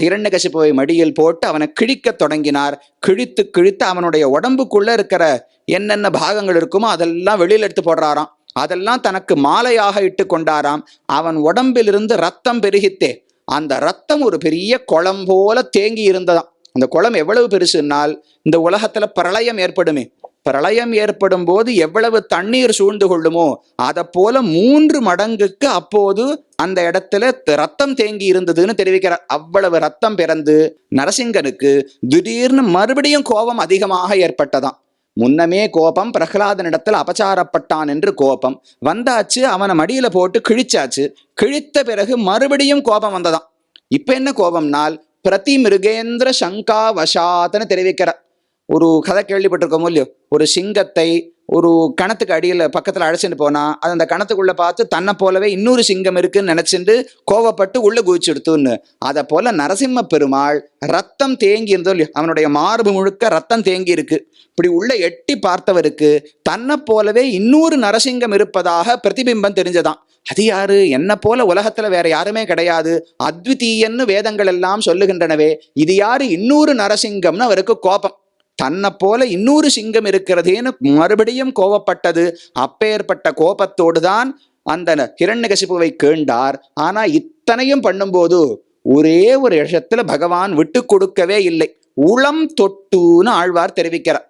ஹிரண்யகசிப்புவை மடியில் போட்டு அவனை கிழிக்கத் தொடங்கினார். கிழித்து கிழித்து அவனுடைய உடம்புக்குள்ள இருக்கிற என்னென்ன பாகங்கள் இருக்குமோ அதெல்லாம் வெளியில் எடுத்து போடுறாராம். அதெல்லாம் தனக்கு மாலையாக இட்டு கொண்டாராம். அவன் உடம்பிலிருந்து ரத்தம் பெருகித்தே. அந்த ரத்தம் ஒரு பெரிய குளம் போல தேங்கி இருந்ததாம். அந்த குளம் எவ்வளவு பெருசுனால் இந்த உலகத்துல பிரளயம் ஏற்படுமே. பிரளயம் ஏற்படும் போது எவ்வளவு தண்ணீர் சூழ்ந்து கொள்ளுமோ அதை போல மூன்று மடங்குக்கு அப்போது அந்த இடத்துல ரத்தம் தேங்கி இருந்ததுன்னு தெரிவிக்கிறார் அவ்வளவு ரத்தம் பிறந்து நரசிங்கனுக்கு திடீர்னு மறுபடியும் கோபம் அதிகமாக ஏற்பட்டதாம். முன்னமே கோபம் பிரகலாதனிடத்தில் அபச்சாரப்பட்டான் என்று கோபம். வந்தாச்சு அவனை மடியில போட்டு கிழிச்சாச்சு. கிழித்த பிறகு மறுபடியும் கோபம் வந்ததாம். இப்ப என்ன கோபம்னால் பிரதி மிருகேந்திர சங்கா வசாத்னு தெரிவிக்கிறார் ஒரு கதை கேள்விப்பட்டிருக்கோமோ இல்லையோ? ஒரு சிங்கத்தை ஒரு கணத்துக்கு அடியில் பக்கத்தில் அழைச்சிட்டு போனா அது அந்த கணத்துக்குள்ள பார்த்து தன்னை போலவே இன்னொரு சிங்கம் இருக்குன்னு நினைச்சிட்டு கோவப்பட்டு உள்ள குதிச்சுடுத்துன்னு. அதை போல நரசிம்ம பெருமாள் ரத்தம் தேங்கி இருந்தோ இல்லையோ? அவனுடைய மார்பு முழுக்க ரத்தம் தேங்கி இருக்கு. இப்படி உள்ள எட்டி பார்த்தவருக்கு தன்னை போலவே இன்னொரு நரசிங்கம் இருப்பதாக பிரதிபிம்பம் தெரிஞ்சதாம் அது யாரு? என்ன போல உலகத்துல வேற யாருமே கிடையாது. அத்விதீயன்னு வேதங்கள் எல்லாம் சொல்லுகின்றனவே இது யாரு? இன்னொரு நரசிங்கம்னு அவருக்கு கோபம். தன்னை போல இன்னொரு சிங்கம் இருக்கிறதேன்னு மறுபடியும் கோபப்பட்டது அப்பேற்பட்ட கோபத்தோடு தான் அந்த ஹிரண்யகசிப்புவை கேண்டார். ஆனா இத்தனையும் பண்ணும்போது ஒரே ஒரு இடத்துல பகவான் விட்டு கொடுக்கவே இல்லை. உளம் தொட்டுன்னு ஆழ்வார் தெரிவிக்கிறார்.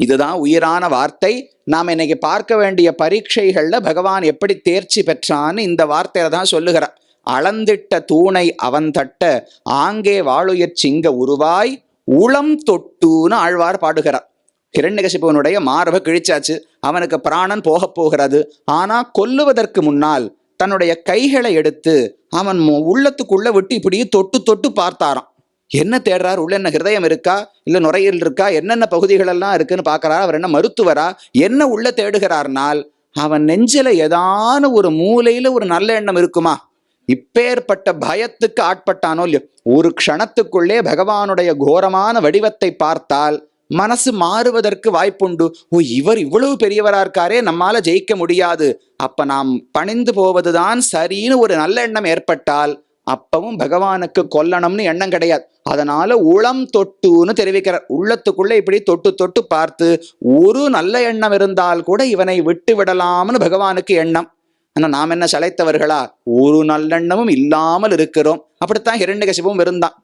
இதுதான் உயிரான வார்த்தை. நாம் இன்னைக்கு பார்க்க வேண்டிய பரீட்சைகள்ல பகவான் எப்படி தேர்ச்சி பெற்றான்னு இந்த வார்த்தையில தான் சொல்லுகிறார். அளந்திட்ட தூணை அவன் தட்ட ஆங்கே வாழுயற் சிங்க உருவாய் உளம் தொட்டுன்னு ஆழ்வார் பாடுகிறார். ஹிரண்யகசிபுவனுடைய மார்பை கிழிச்சாச்சு. அவனுக்கு பிராணன் போகப் போகிறது. ஆனா கொல்லுவதற்கு முன்னால் தன்னுடைய கைகளை எடுத்து அவன் உள்ளத்துக்குள்ள விட்டு இப்படியே தொட்டு தொட்டு பார்த்தாராம். என்ன தேடுறார்? உள்ள என்ன ஹிருதயம் இருக்கா? இல்ல நுரையீரல் இருக்கா? என்னென்ன பகுதிகள் எல்லாம் இருக்குன்னு பார்க்கறார்? அவர் என்ன மருத்துவரா? என்ன உள்ள தேடுகிறார்னால் அவன் நெஞ்சில ஏதான ஒரு மூலையில ஒரு நல்ல எண்ணம் இருக்குமா? இப்பேற்பட்ட பயத்துக்கு ஆட்பட்டானோ இல்லையோ ஒரு க்ஷணத்துக்குள்ளே பகவானுடைய கோரமான வடிவத்தை பார்த்தால் மனசு மாறுவதற்கு வாய்ப்புண்டு. ஓ இவர் இவ்வளவு பெரியவரா இருக்காரே நம்மால ஜெயிக்க முடியாது. அப்ப நாம் பணிந்து போவதுதான் சரின்னு ஒரு நல்ல எண்ணம் ஏற்பட்டால் அப்பவும் பகவானுக்கு கொல்லணும்னு எண்ணம் கிடையாது. அதனால உளம் தொட்டுன்னு தெரிவிக்கிறார். உள்ளத்துக்குள்ள இப்படி தொட்டு தொட்டு பார்த்து ஒரு நல்ல எண்ணம் இருந்தால் கூட இவனை விட்டு விடலாம்னு பகவானுக்கு எண்ணம். ஆனா நாம் என்ன சளைத்தவர்களா? ஒரு நல்லெண்ணமும் இல்லாமல் இருக்கிறோம். அப்படித்தான் இரண்டு கசிப்பும் இருந்தான்